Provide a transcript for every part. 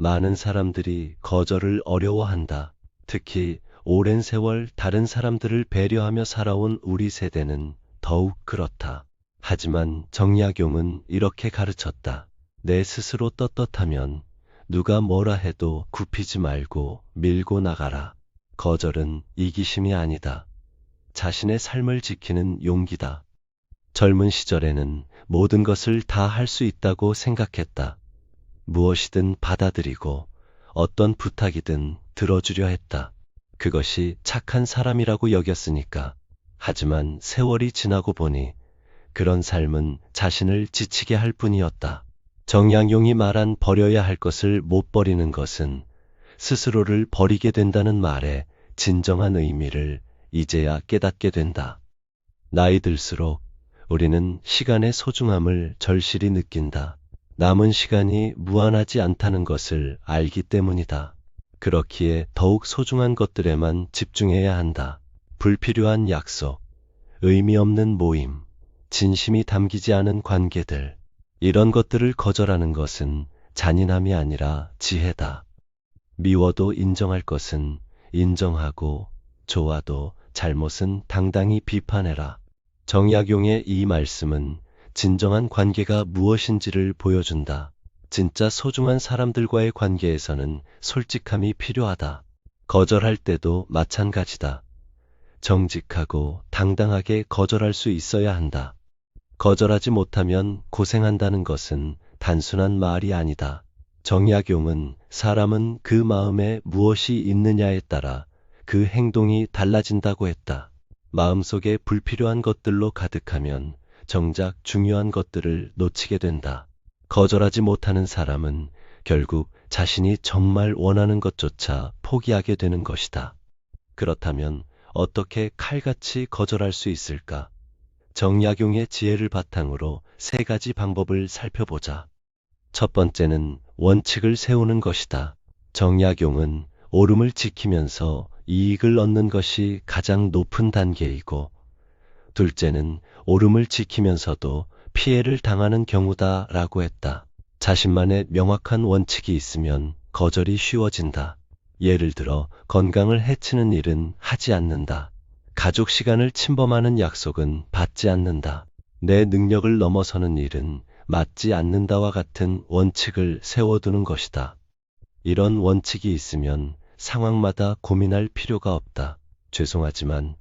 많은 사람들이 거절을 어려워한다. 특히 오랜 세월 다른 사람들을 배려하며 살아온 우리 세대는 더욱 그렇다. 하지만 정약용은 이렇게 가르쳤다. 내 스스로 떳떳하면 누가 뭐라 해도 굽히지 말고 밀고 나가라. 거절은 이기심이 아니다. 자신의 삶을 지키는 용기다. 젊은 시절에는 모든 것을 다 할 수 있다고 생각했다. 무엇이든 받아들이고 어떤 부탁이든 들어주려 했다. 그것이 착한 사람이라고 여겼으니까. 하지만 세월이 지나고 보니 그런 삶은 자신을 지치게 할 뿐이었다. 정양용이 말한 버려야 할 것을 못 버리는 것은 스스로를 버리게 된다는 말의 진정한 의미를 이제야 깨닫게 된다. 나이 들수록 우리는 시간의 소중함을 절실히 느낀다. 남은 시간이 무한하지 않다는 것을 알기 때문이다. 그렇기에 더욱 소중한 것들에만 집중해야 한다. 불필요한 약속, 의미 없는 모임, 진심이 담기지 않은 관계들, 이런 것들을 거절하는 것은 잔인함이 아니라 지혜다. 미워도 인정할 것은 인정하고, 좋아도 잘못은 당당히 비판해라. 정약용의 이 말씀은 진정한 관계가 무엇인지를 보여준다. 진짜 소중한 사람들과의 관계에서는 솔직함이 필요하다. 거절할 때도 마찬가지다. 정직하고 당당하게 거절할 수 있어야 한다. 거절하지 못하면 고생한다는 것은 단순한 말이 아니다. 정약용은 사람은 그 마음에 무엇이 있느냐에 따라 그 행동이 달라진다고 했다. 마음속에 불필요한 것들로 가득하면 정작 중요한 것들을 놓치게 된다. 거절하지 못하는 사람은 결국 자신이 정말 원하는 것조차 포기하게 되는 것이다. 그렇다면 어떻게 칼같이 거절할 수 있을까? 정약용의 지혜를 바탕으로 세 가지 방법을 살펴보자. 첫 번째는 원칙을 세우는 것이다. 정약용은 옳음을 지키면서 이익을 얻는 것이 가장 높은 단계이고, 둘째는 옳음을 지키면서도 피해를 당하는 경우다 라고 했다. 자신만의 명확한 원칙이 있으면 거절이 쉬워진다. 예를 들어 건강을 해치는 일은 하지 않는다. 가족 시간을 침범하는 약속은 받지 않는다. 내 능력을 넘어서는 일은 맞지 않는다와 같은 원칙을 세워두는 것이다. 이런 원칙이 있으면 상황마다 고민할 필요가 없다. 죄송하지만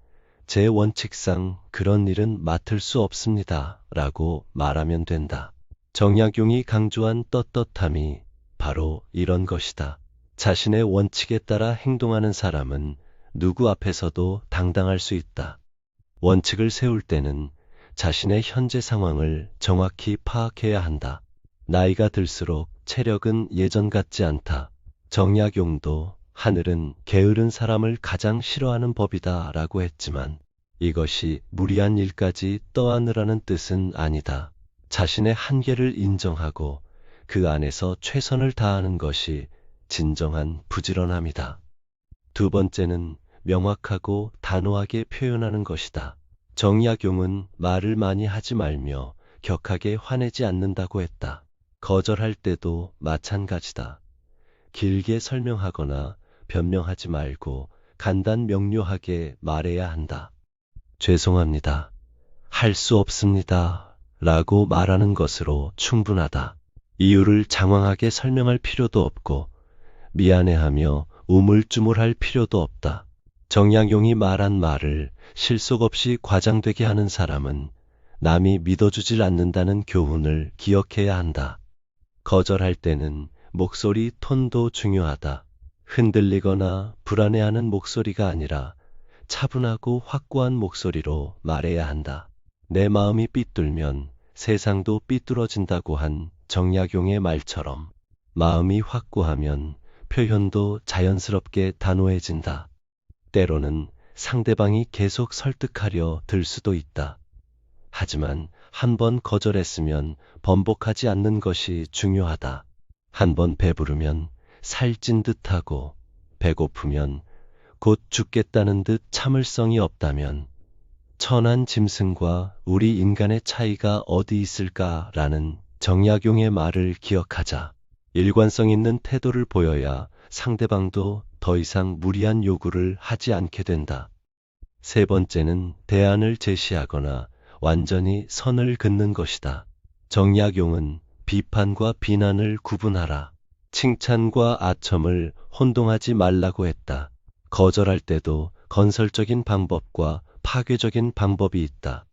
제 원칙상 그런 일은 맡을 수 없습니다. 라고 말하면 된다. 정약용이 강조한 떳떳함이 바로 이런 것이다. 자신의 원칙에 따라 행동하는 사람은 누구 앞에서도 당당할 수 있다. 원칙을 세울 때는 자신의 현재 상황을 정확히 파악해야 한다. 나이가 들수록 체력은 예전 같지 않다. 정약용도 하늘은 게으른 사람을 가장 싫어하는 법이다 라고 했지만 이것이 무리한 일까지 떠안으라는 뜻은 아니다. 자신의 한계를 인정하고 그 안에서 최선을 다하는 것이 진정한 부지런함이다. 두 번째는 명확하고 단호하게 표현하는 것이다. 정약용은 말을 많이 하지 말며 격하게 화내지 않는다고 했다. 거절할 때도 마찬가지다. 길게 설명하거나 변명하지 말고 간단 명료하게 말해야 한다. 죄송합니다. 할 수 없습니다. 라고 말하는 것으로 충분하다. 이유를 장황하게 설명할 필요도 없고 미안해하며 우물쭈물할 필요도 없다. 정약용이 말한 말을 실속 없이 과장되게 하는 사람은 남이 믿어주질 않는다는 교훈을 기억해야 한다. 거절할 때는 목소리 톤도 중요하다. 흔들리거나 불안해하는 목소리가 아니라 차분하고 확고한 목소리로 말해야 한다. 내 마음이 삐뚤면 세상도 삐뚤어진다고 한 정약용의 말처럼 마음이 확고하면 표현도 자연스럽게 단호해진다. 때로는 상대방이 계속 설득하려 들 수도 있다. 하지만 한 번 거절했으면 번복하지 않는 것이 중요하다. 한 번 배부르면 살찐 듯하고 배고프면 곧 죽겠다는 듯 참을성이 없다면 천한 짐승과 우리 인간의 차이가 어디 있을까라는 정약용의 말을 기억하자. 일관성 있는 태도를 보여야 상대방도 더 이상 무리한 요구를 하지 않게 된다. 세 번째는 대안을 제시하거나 완전히 선을 긋는 것이다. 정약용은 비판과 비난을 구분하라. 칭찬과 아첨을 혼동하지 말라고 했다. 거절할 때도 건설적인 방법과 파괴적인 방법이 있다.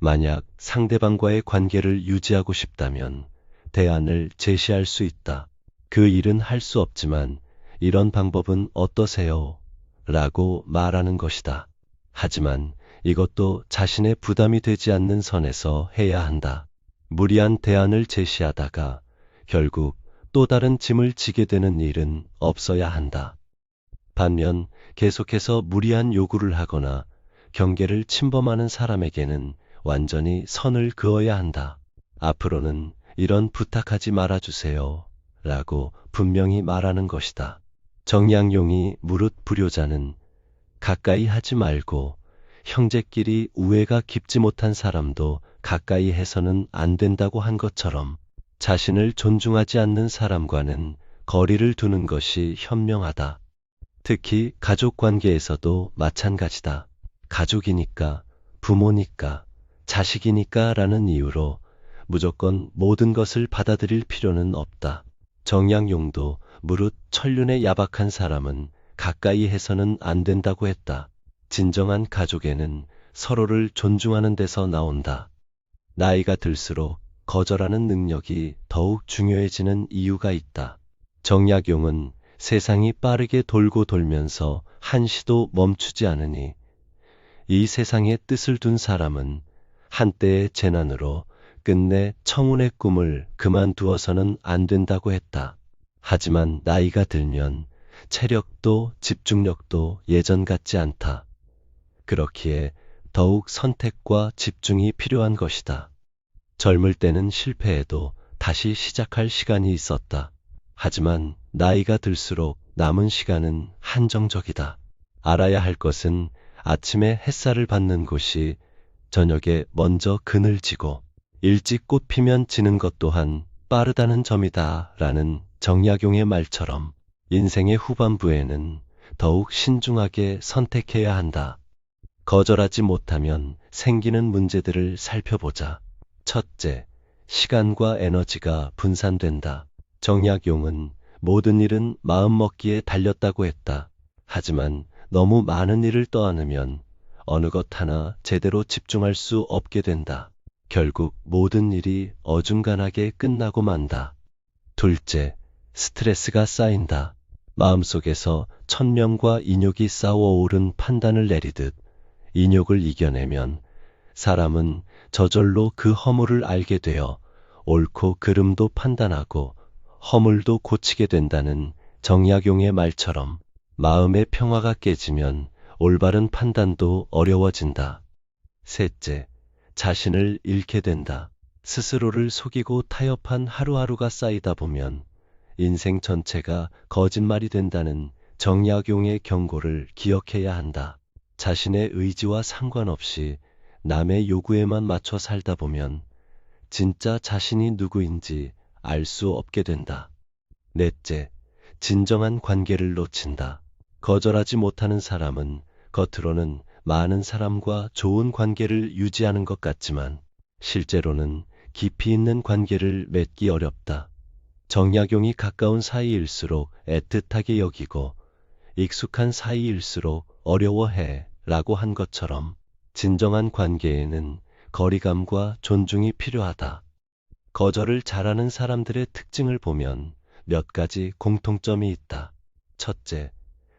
만약 상대방과의 관계를 유지하고 싶다면 대안을 제시할 수 있다. 그 일은 할 수 없지만 이런 방법은 어떠세요? 라고 말하는 것이다. 하지만 이것도 자신의 부담이 되지 않는 선에서 해야 한다. 무리한 대안을 제시하다가 결국 또 다른 짐을 지게 되는 일은 없어야 한다. 반면 계속해서 무리한 요구를 하거나 경계를 침범하는 사람에게는 완전히 선을 그어야 한다. 앞으로는 이런 부탁하지 말아주세요. 라고 분명히 말하는 것이다. 정양용이 무릇 불효자는 가까이 하지 말고 형제끼리 우애가 깊지 못한 사람도 가까이 해서는 안 된다고 한 것처럼 자신을 존중하지 않는 사람과는 거리를 두는 것이 현명하다. 특히 가족 관계에서도 마찬가지다. 가족이니까, 부모니까, 자식이니까 라는 이유로 무조건 모든 것을 받아들일 필요는 없다. 정양용도 무릇 천륜의 야박한 사람은 가까이 해서는 안 된다고 했다. 진정한 가족에는 서로를 존중하는 데서 나온다. 나이가 들수록 거절하는 능력이 더욱 중요해지는 이유가 있다. 정약용은 세상이 빠르게 돌고 돌면서 한시도 멈추지 않으니 이 세상에 뜻을 둔 사람은 한때의 재난으로 끝내 청운의 꿈을 그만두어서는 안 된다고 했다. 하지만 나이가 들면 체력도 집중력도 예전 같지 않다. 그렇기에 더욱 선택과 집중이 필요한 것이다. 젊을 때는 실패해도 다시 시작할 시간이 있었다. 하지만 나이가 들수록 남은 시간은 한정적이다. 알아야 할 것은 아침에 햇살을 받는 곳이 저녁에 먼저 그늘 지고 일찍 꽃 피면 지는 것 또한 빠르다는 점이다. 라는 정약용의 말처럼 인생의 후반부에는 더욱 신중하게 선택해야 한다. 거절하지 못하면 생기는 문제들을 살펴보자. 첫째, 시간과 에너지가 분산된다. 정약용은 모든 일은 마음먹기에 달렸다고 했다. 하지만 너무 많은 일을 떠안으면 어느 것 하나 제대로 집중할 수 없게 된다. 결국 모든 일이 어중간하게 끝나고 만다. 둘째, 스트레스가 쌓인다. 마음속에서 천명과 인욕이 쌓아오른 판단을 내리듯 인욕을 이겨내면 사람은 저절로 그 허물을 알게 되어 옳고 그름도 판단하고 허물도 고치게 된다는 정약용의 말처럼 마음의 평화가 깨지면 올바른 판단도 어려워진다. 셋째, 자신을 잃게 된다. 스스로를 속이고 타협한 하루하루가 쌓이다 보면 인생 전체가 거짓말이 된다는 정약용의 경고를 기억해야 한다. 자신의 의지와 상관없이 남의 요구에만 맞춰 살다 보면 진짜 자신이 누구인지 알 수 없게 된다. 넷째, 진정한 관계를 놓친다. 거절하지 못하는 사람은 겉으로는 많은 사람과 좋은 관계를 유지하는 것 같지만 실제로는 깊이 있는 관계를 맺기 어렵다. 정약용이 가까운 사이일수록 애틋하게 여기고 익숙한 사이일수록 어려워해 라고 한 것처럼 진정한 관계에는 거리감과 존중이 필요하다. 거절을 잘하는 사람들의 특징을 보면 몇 가지 공통점이 있다. 첫째,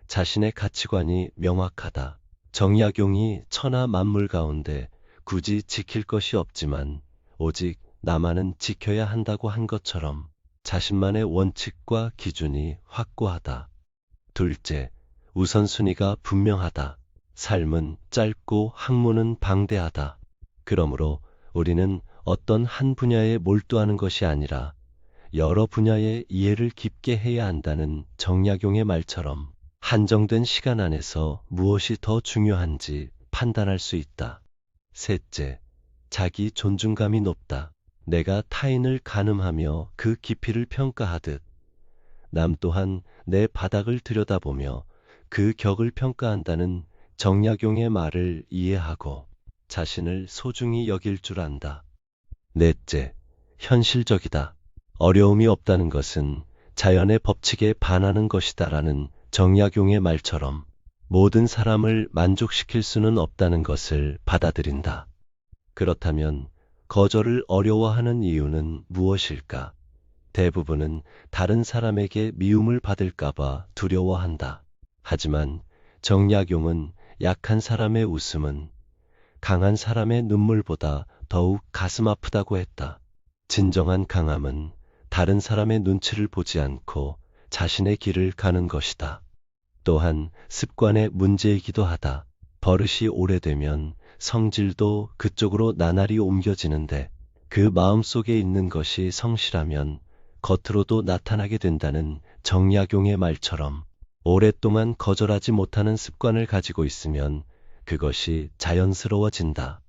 자신의 가치관이 명확하다. 정약용이 천하 만물 가운데 굳이 지킬 것이 없지만 오직 나만은 지켜야 한다고 한 것처럼 자신만의 원칙과 기준이 확고하다. 둘째, 우선순위가 분명하다. 삶은 짧고 학문은 방대하다. 그러므로 우리는 어떤 한 분야에 몰두하는 것이 아니라 여러 분야의 이해를 깊게 해야 한다는 정약용의 말처럼 한정된 시간 안에서 무엇이 더 중요한지 판단할 수 있다. 셋째, 자기 존중감이 높다. 내가 타인을 가늠하며 그 깊이를 평가하듯 남 또한 내 바닥을 들여다보며 그 격을 평가한다는 정약용의 말을 이해하고 자신을 소중히 여길 줄 안다. 넷째, 현실적이다. 어려움이 없다는 것은 자연의 법칙에 반하는 것이다라는 정약용의 말처럼 모든 사람을 만족시킬 수는 없다는 것을 받아들인다. 그렇다면 거절을 어려워하는 이유는 무엇일까? 대부분은 다른 사람에게 미움을 받을까봐 두려워한다. 하지만 정약용은 약한 사람의 웃음은 강한 사람의 눈물보다 더욱 가슴 아프다고 했다. 진정한 강함은 다른 사람의 눈치를 보지 않고 자신의 길을 가는 것이다. 또한 습관의 문제이기도 하다. 버릇이 오래되면 성질도 그쪽으로 나날이 옮겨지는데 그 마음 속에 있는 것이 성실하면 겉으로도 나타나게 된다는 정약용의 말처럼 오랫동안 거절하지 못하는 습관을 가지고 있으면 그것이 자연스러워진다.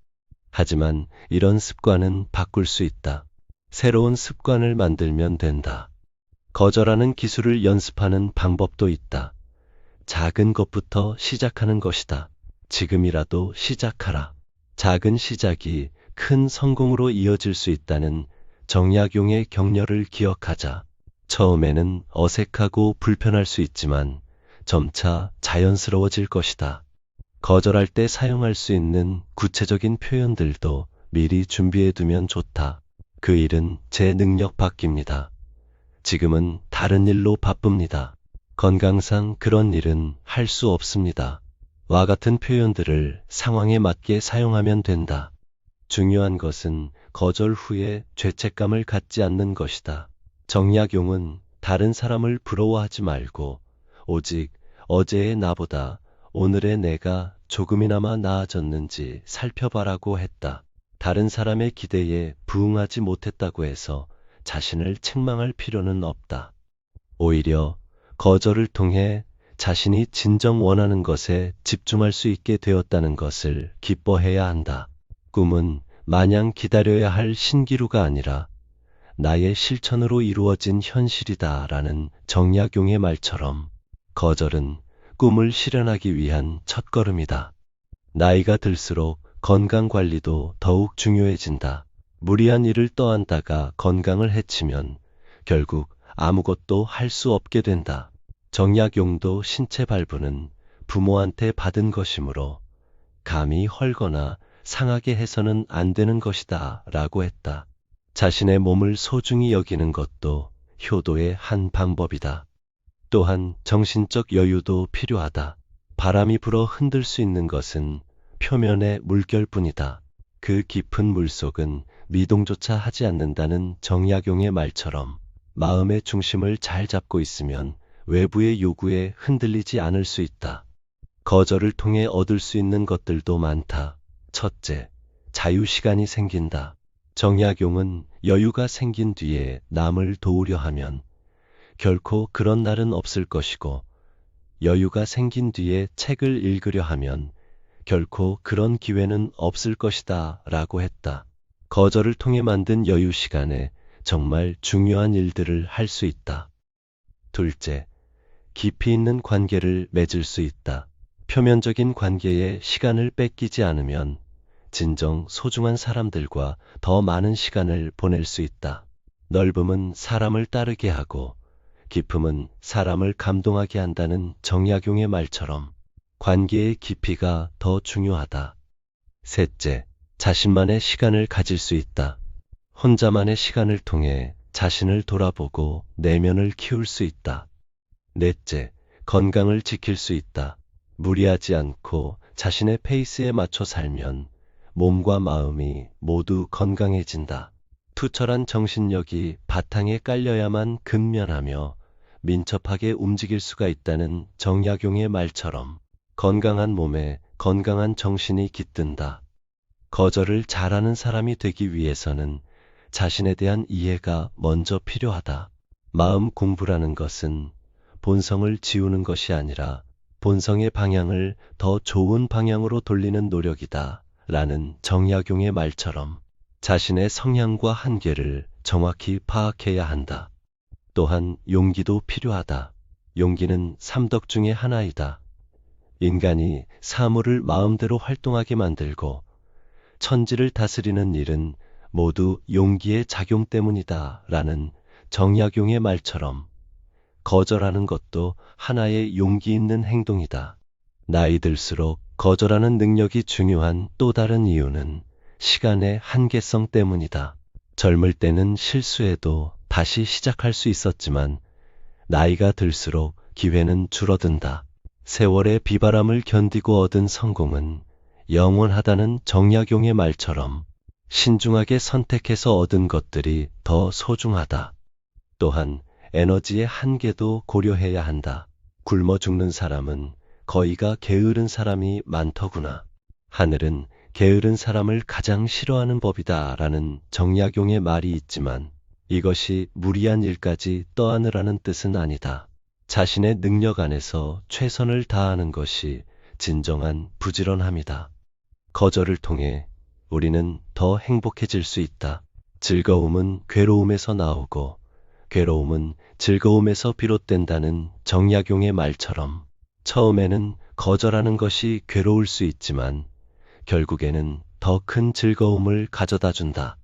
하지만 이런 습관은 바꿀 수 있다. 새로운 습관을 만들면 된다. 거절하는 기술을 연습하는 방법도 있다. 작은 것부터 시작하는 것이다. 지금이라도 시작하라. 작은 시작이 큰 성공으로 이어질 수 있다는 정약용의 격려를 기억하자. 처음에는 어색하고 불편할 수 있지만 점차 자연스러워질 것이다. 거절할 때 사용할 수 있는 구체적인 표현들도 미리 준비해 두면 좋다. 그 일은 제 능력 밖입니다. 지금은 다른 일로 바쁩니다. 건강상 그런 일은 할 수 없습니다. 와 같은 표현들을 상황에 맞게 사용하면 된다. 중요한 것은 거절 후에 죄책감을 갖지 않는 것이다. 정약용은 다른 사람을 부러워하지 말고 오직 어제의 나보다 오늘의 내가 조금이나마 나아졌는지 살펴봐라고 했다. 다른 사람의 기대에 부응하지 못했다고 해서 자신을 책망할 필요는 없다. 오히려 거절을 통해 자신이 진정 원하는 것에 집중할 수 있게 되었다는 것을 기뻐해야 한다. 꿈은 마냥 기다려야 할 신기루가 아니라 나의 실천으로 이루어진 현실이다 라는 정약용의 말처럼 거절은 꿈을 실현하기 위한 첫걸음이다. 나이가 들수록 건강 관리도 더욱 중요해진다. 무리한 일을 떠안다가 건강을 해치면 결국 아무것도 할 수 없게 된다. 정약용도 신체 발부는 부모한테 받은 것이므로 감히 헐거나 상하게 해서는 안 되는 것이다 라고 했다. 자신의 몸을 소중히 여기는 것도 효도의 한 방법이다. 또한 정신적 여유도 필요하다. 바람이 불어 흔들 수 있는 것은 표면의 물결뿐이다. 그 깊은 물속은 미동조차 하지 않는다는 정약용의 말처럼 마음의 중심을 잘 잡고 있으면 외부의 요구에 흔들리지 않을 수 있다. 거절을 통해 얻을 수 있는 것들도 많다. 첫째, 자유 시간이 생긴다. 정약용은 여유가 생긴 뒤에 남을 도우려 하면 결코 그런 날은 없을 것이고 여유가 생긴 뒤에 책을 읽으려 하면 결코 그런 기회는 없을 것이다 라고 했다. 거절을 통해 만든 여유 시간에 정말 중요한 일들을 할 수 있다. 둘째, 깊이 있는 관계를 맺을 수 있다. 표면적인 관계에 시간을 뺏기지 않으면 진정 소중한 사람들과 더 많은 시간을 보낼 수 있다. 넓음은 사람을 따르게 하고 깊음은 사람을 감동하게 한다는 정약용의 말처럼 관계의 깊이가 더 중요하다. 셋째, 자신만의 시간을 가질 수 있다. 혼자만의 시간을 통해 자신을 돌아보고 내면을 키울 수 있다. 넷째, 건강을 지킬 수 있다. 무리하지 않고 자신의 페이스에 맞춰 살면 몸과 마음이 모두 건강해진다. 투철한 정신력이 바탕에 깔려야만 근면하며 민첩하게 움직일 수가 있다는 정약용의 말처럼 건강한 몸에 건강한 정신이 깃든다. 거절을 잘하는 사람이 되기 위해서는 자신에 대한 이해가 먼저 필요하다. 마음 공부라는 것은 본성을 지우는 것이 아니라 본성의 방향을 더 좋은 방향으로 돌리는 노력이다. 라는 정약용의 말처럼 자신의 성향과 한계를 정확히 파악해야 한다. 또한 용기도 필요하다. 용기는 삼덕 중의 하나이다. 인간이 사물을 마음대로 활동하게 만들고 천지를 다스리는 일은 모두 용기의 작용 때문이다. 라는 정약용의 말처럼 거절하는 것도 하나의 용기 있는 행동이다. 나이 들수록 거절하는 능력이 중요한 또 다른 이유는 시간의 한계성 때문이다. 젊을 때는 실수해도 다시 시작할 수 있었지만 나이가 들수록 기회는 줄어든다. 세월의 비바람을 견디고 얻은 성공은 영원하다는 정약용의 말처럼 신중하게 선택해서 얻은 것들이 더 소중하다. 또한 에너지의 한계도 고려해야 한다. 굶어 죽는 사람은 거의가 게으른 사람이 많더구나. 하늘은 게으른 사람을 가장 싫어하는 법이다 라는 정약용의 말이 있지만 이것이 무리한 일까지 떠안으라는 뜻은 아니다. 자신의 능력 안에서 최선을 다하는 것이 진정한 부지런함이다. 거절을 통해 우리는 더 행복해질 수 있다. 즐거움은 괴로움에서 나오고 괴로움은 즐거움에서 비롯된다는 정약용의 말처럼 처음에는 거절하는 것이 괴로울 수 있지만 결국에는 더 큰 즐거움을 가져다 준다.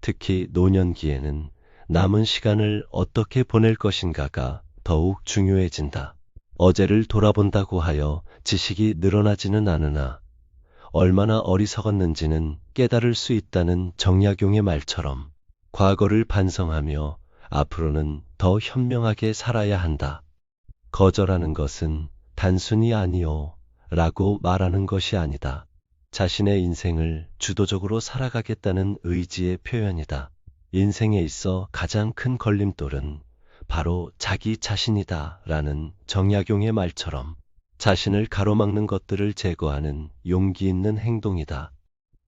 특히 노년기에는 남은 시간을 어떻게 보낼 것인가가 더욱 중요해진다. 어제를 돌아본다고 하여 지식이 늘어나지는 않으나 얼마나 어리석었는지는 깨달을 수 있다는 정약용의 말처럼 과거를 반성하며 앞으로는 더 현명하게 살아야 한다. 거절하는 것은 단순히 아니요 라고 말하는 것이 아니다. 자신의 인생을 주도적으로 살아가겠다는 의지의 표현이다. 인생에 있어 가장 큰 걸림돌은 바로 자기 자신이다 라는 정약용의 말처럼 자신을 가로막는 것들을 제거하는 용기 있는 행동이다.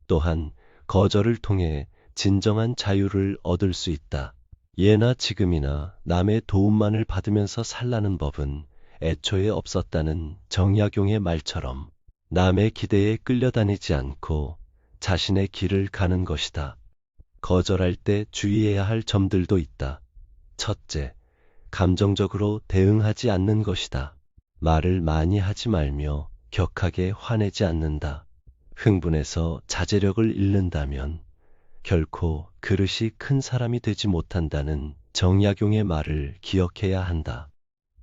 또한 거절을 통해 진정한 자유를 얻을 수 있다. 예나 지금이나 남의 도움만을 받으면서 살라는 법은 애초에 없었다는 정약용의 말처럼 남의 기대에 끌려다니지 않고 자신의 길을 가는 것이다. 거절할 때 주의해야 할 점들도 있다. 첫째, 감정적으로 대응하지 않는 것이다. 말을 많이 하지 말며 격하게 화내지 않는다. 흥분해서 자제력을 잃는다면 결코 그릇이 큰 사람이 되지 못한다는 정약용의 말을 기억해야 한다.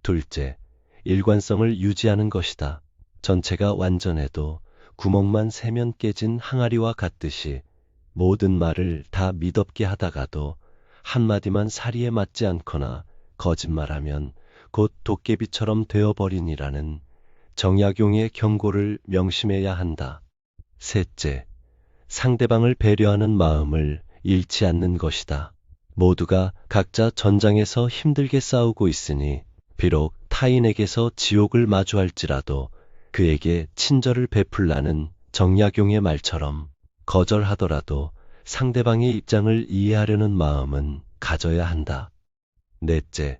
둘째, 일관성을 유지하는 것이다. 전체가 완전해도 구멍만 세면 깨진 항아리와 같듯이 모든 말을 다 미덥게 하다가도 한마디만 사리에 맞지 않거나 거짓말하면 곧 도깨비처럼 되어버리니라는 정약용의 경고를 명심해야 한다. 셋째, 상대방을 배려하는 마음을 잃지 않는 것이다. 모두가 각자 전장에서 힘들게 싸우고 있으니 비록 타인에게서 지옥을 마주할지라도 그에게 친절을 베풀라는 정약용의 말처럼 거절하더라도 상대방의 입장을 이해하려는 마음은 가져야 한다. 넷째,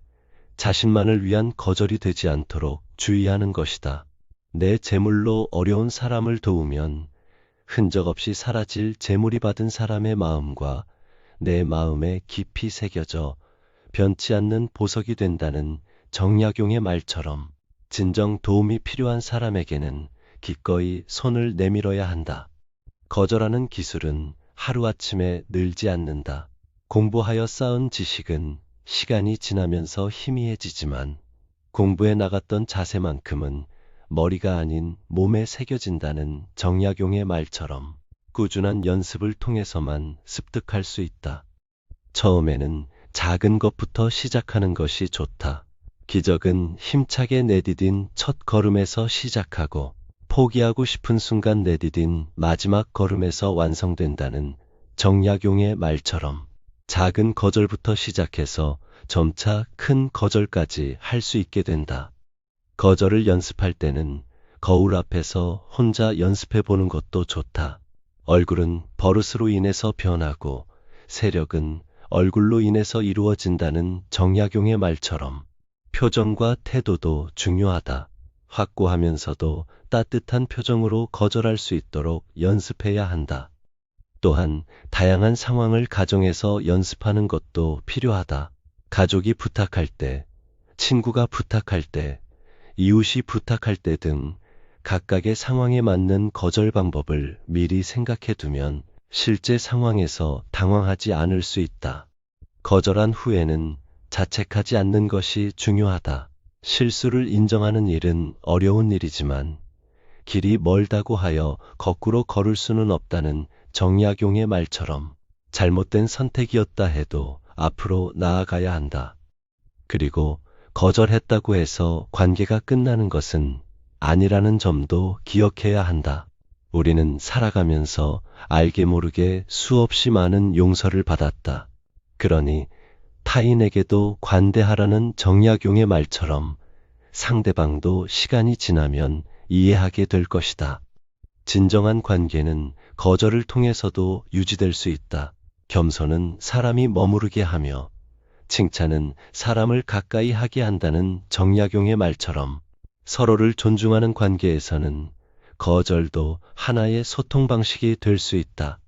자신만을 위한 거절이 되지 않도록 주의하는 것이다. 내 재물로 어려운 사람을 도우면 흔적 없이 사라질 재물이 받은 사람의 마음과 내 마음에 깊이 새겨져 변치 않는 보석이 된다는 정약용의 말처럼 진정 도움이 필요한 사람에게는 기꺼이 손을 내밀어야 한다. 거절하는 기술은 하루아침에 늘지 않는다. 공부하여 쌓은 지식은 시간이 지나면서 희미해지지만 공부에 나갔던 자세만큼은 머리가 아닌 몸에 새겨진다는 정약용의 말처럼 꾸준한 연습을 통해서만 습득할 수 있다. 처음에는 작은 것부터 시작하는 것이 좋다. 기적은 힘차게 내디딘 첫 걸음에서 시작하고 포기하고 싶은 순간 내디딘 마지막 걸음에서 완성된다는 정약용의 말처럼 작은 거절부터 시작해서 점차 큰 거절까지 할 수 있게 된다. 거절을 연습할 때는 거울 앞에서 혼자 연습해 보는 것도 좋다. 얼굴은 버릇으로 인해서 변하고 세력은 얼굴로 인해서 이루어진다는 정약용의 말처럼 표정과 태도도 중요하다. 확고하면서도 따뜻한 표정으로 거절할 수 있도록 연습해야 한다. 또한 다양한 상황을 가정해서 연습하는 것도 필요하다. 가족이 부탁할 때, 친구가 부탁할 때, 이웃이 부탁할 때 등 각각의 상황에 맞는 거절 방법을 미리 생각해 두면 실제 상황에서 당황하지 않을 수 있다. 거절한 후에는 자책하지 않는 것이 중요하다. 실수를 인정하는 일은 어려운 일이지만 길이 멀다고 하여 거꾸로 걸을 수는 없다는 정약용의 말처럼 잘못된 선택이었다 해도 앞으로 나아가야 한다. 그리고 거절했다고 해서 관계가 끝나는 것은 아니라는 점도 기억해야 한다. 우리는 살아가면서 알게 모르게 수없이 많은 용서를 받았다. 그러니 타인에게도 관대하라는 정약용의 말처럼 상대방도 시간이 지나면 이해하게 될 것이다. 진정한 관계는 거절을 통해서도 유지될 수 있다. 겸손은 사람이 머무르게 하며 칭찬은 사람을 가까이 하게 한다는 정약용의 말처럼 서로를 존중하는 관계에서는 거절도 하나의 소통 방식이 될 수 있다.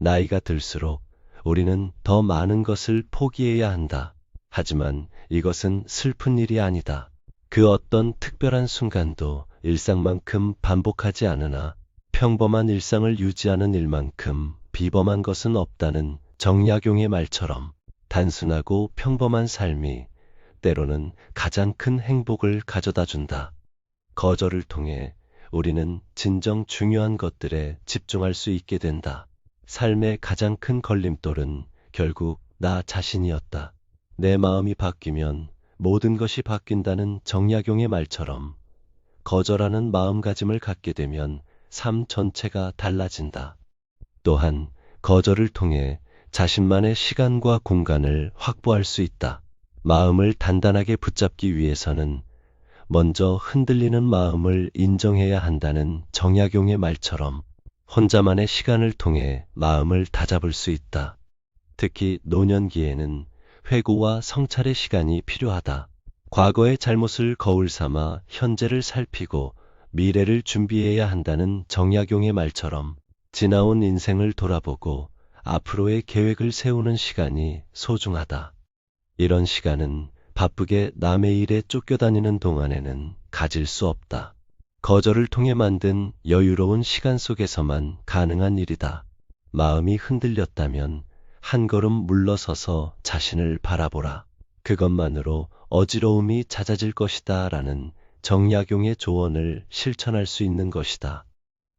나이가 들수록 우리는 더 많은 것을 포기해야 한다. 하지만 이것은 슬픈 일이 아니다. 그 어떤 특별한 순간도 일상만큼 반복하지 않으나 평범한 일상을 유지하는 일만큼 비범한 것은 없다는 정약용의 말처럼 단순하고 평범한 삶이 때로는 가장 큰 행복을 가져다 준다. 거절을 통해 우리는 진정 중요한 것들에 집중할 수 있게 된다. 삶의 가장 큰 걸림돌은 결국 나 자신이었다. 내 마음이 바뀌면 모든 것이 바뀐다는 정약용의 말처럼 거절하는 마음가짐을 갖게 되면 삶 전체가 달라진다. 또한 거절을 통해 자신만의 시간과 공간을 확보할 수 있다. 마음을 단단하게 붙잡기 위해서는 먼저 흔들리는 마음을 인정해야 한다는 정약용의 말처럼 혼자만의 시간을 통해 마음을 다잡을 수 있다. 특히 노년기에는 회고와 성찰의 시간이 필요하다. 과거의 잘못을 거울 삼아 현재를 살피고 미래를 준비해야 한다는 정약용의 말처럼 지나온 인생을 돌아보고 앞으로의 계획을 세우는 시간이 소중하다. 이런 시간은 바쁘게 남의 일에 쫓겨다니는 동안에는 가질 수 없다. 거절을 통해 만든 여유로운 시간 속에서만 가능한 일이다. 마음이 흔들렸다면 한 걸음 물러서서 자신을 바라보라. 그것만으로 어지러움이 잦아질 것이다 라는 정약용의 조언을 실천할 수 있는 것이다.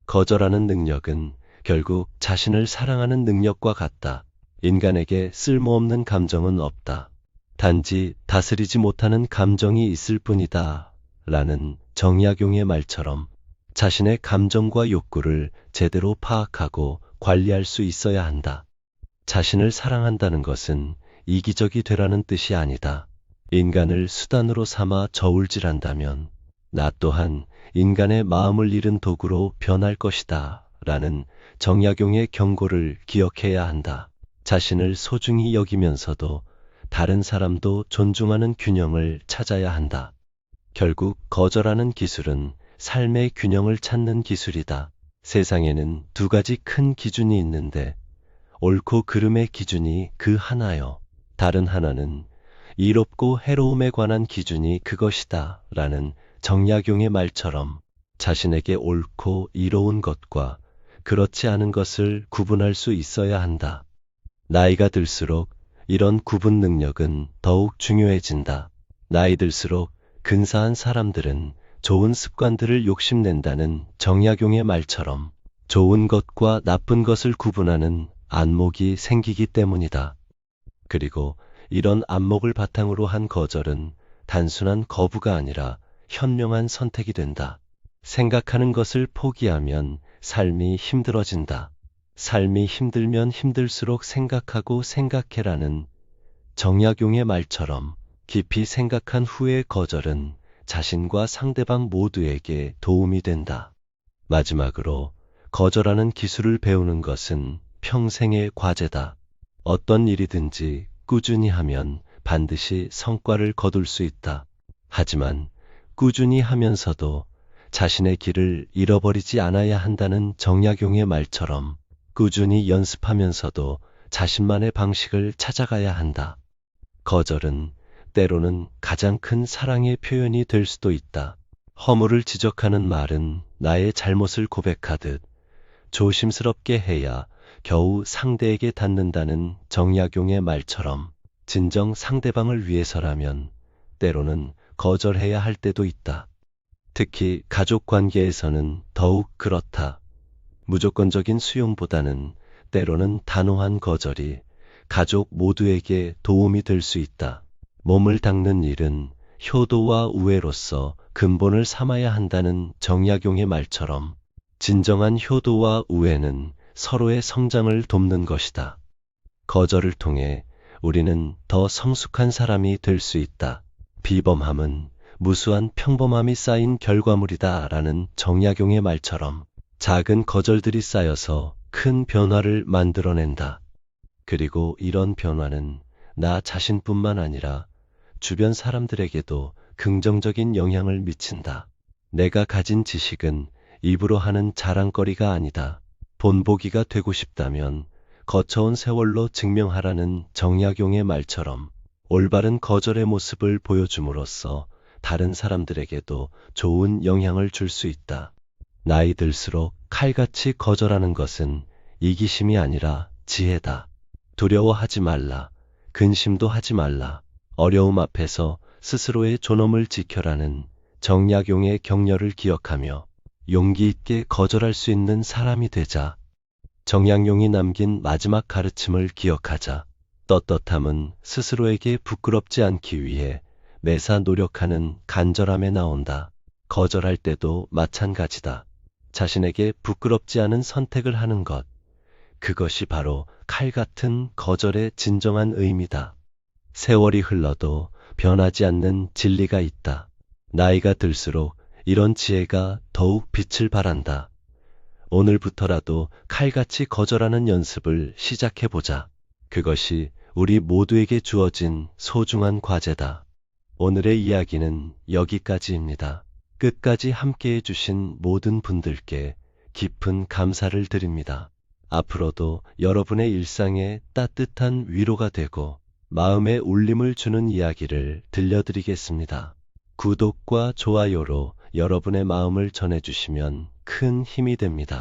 거절하는 능력은 결국 자신을 사랑하는 능력과 같다. 인간에게 쓸모없는 감정은 없다. 단지 다스리지 못하는 감정이 있을 뿐이다. 라는 정약용의 말처럼 자신의 감정과 욕구를 제대로 파악하고 관리할 수 있어야 한다. 자신을 사랑한다는 것은 이기적이 되라는 뜻이 아니다. 인간을 수단으로 삼아 저울질한다면 나 또한 인간의 마음을 잃은 도구로 변할 것이다. 라는 정약용의 경고를 기억해야 한다. 자신을 소중히 여기면서도 다른 사람도 존중하는 균형을 찾아야 한다. 결국 거절하는 기술은 삶의 균형을 찾는 기술이다. 세상에는 두 가지 큰 기준이 있는데 옳고 그름의 기준이 그 하나요. 다른 하나는 이롭고 해로움에 관한 기준이 그것이다. 라는 정약용의 말처럼 자신에게 옳고 이로운 것과 그렇지 않은 것을 구분할 수 있어야 한다. 나이가 들수록 이런 구분 능력은 더욱 중요해진다. 나이 들수록 근사한 사람들은 좋은 습관들을 욕심낸다는 정약용의 말처럼 좋은 것과 나쁜 것을 구분하는 안목이 생기기 때문이다. 그리고 이런 안목을 바탕으로 한 거절은 단순한 거부가 아니라 현명한 선택이 된다. 생각하는 것을 포기하면 삶이 힘들어진다. 삶이 힘들면 힘들수록 생각하고 생각해라는 정약용의 말처럼 깊이 생각한 후의 거절은 자신과 상대방 모두에게 도움이 된다. 마지막으로 거절하는 기술을 배우는 것은 평생의 과제다. 어떤 일이든지 꾸준히 하면 반드시 성과를 거둘 수 있다. 하지만 꾸준히 하면서도 자신의 길을 잃어버리지 않아야 한다는 정약용의 말처럼 꾸준히 연습하면서도 자신만의 방식을 찾아가야 한다. 거절은 때로는 가장 큰 사랑의 표현이 될 수도 있다. 허물을 지적하는 말은 나의 잘못을 고백하듯 조심스럽게 해야 겨우 상대에게 닿는다는 정약용의 말처럼 진정 상대방을 위해서라면 때로는 거절해야 할 때도 있다. 특히 가족 관계에서는 더욱 그렇다. 무조건적인 수용보다는 때로는 단호한 거절이 가족 모두에게 도움이 될 수 있다. 몸을 닦는 일은 효도와 우애로서 근본을 삼아야 한다는 정약용의 말처럼 진정한 효도와 우애는 서로의 성장을 돕는 것이다. 거절을 통해 우리는 더 성숙한 사람이 될 수 있다. 비범함은 무수한 평범함이 쌓인 결과물이다 라는 정약용의 말처럼 작은 거절들이 쌓여서 큰 변화를 만들어낸다. 그리고 이런 변화는 나 자신뿐만 아니라 주변 사람들에게도 긍정적인 영향을 미친다. 내가 가진 지식은 입으로 하는 자랑거리가 아니다. 본보기가 되고 싶다면 거쳐온 세월로 증명하라는 정약용의 말처럼 올바른 거절의 모습을 보여줌으로써 다른 사람들에게도 좋은 영향을 줄 수 있다. 나이 들수록 칼같이 거절하는 것은 이기심이 아니라 지혜다. 두려워하지 말라. 근심도 하지 말라. 어려움 앞에서 스스로의 존엄을 지켜라는 정약용의 격려를 기억하며 용기 있게 거절할 수 있는 사람이 되자. 정약용이 남긴 마지막 가르침을 기억하자. 떳떳함은 스스로에게 부끄럽지 않기 위해 매사 노력하는 간절함에 나온다. 거절할 때도 마찬가지다. 자신에게 부끄럽지 않은 선택을 하는 것. 그것이 바로 칼 같은 거절의 진정한 의미다. 세월이 흘러도 변하지 않는 진리가 있다. 나이가 들수록 이런 지혜가 더욱 빛을 발한다. 오늘부터라도 칼같이 거절하는 연습을 시작해보자. 그것이 우리 모두에게 주어진 소중한 과제다. 오늘의 이야기는 여기까지입니다. 끝까지 함께 해주신 모든 분들께 깊은 감사를 드립니다. 앞으로도 여러분의 일상에 따뜻한 위로가 되고 마음에 울림을 주는 이야기를 들려드리겠습니다. 구독과 좋아요로 여러분의 마음을 전해주시면 큰 힘이 됩니다.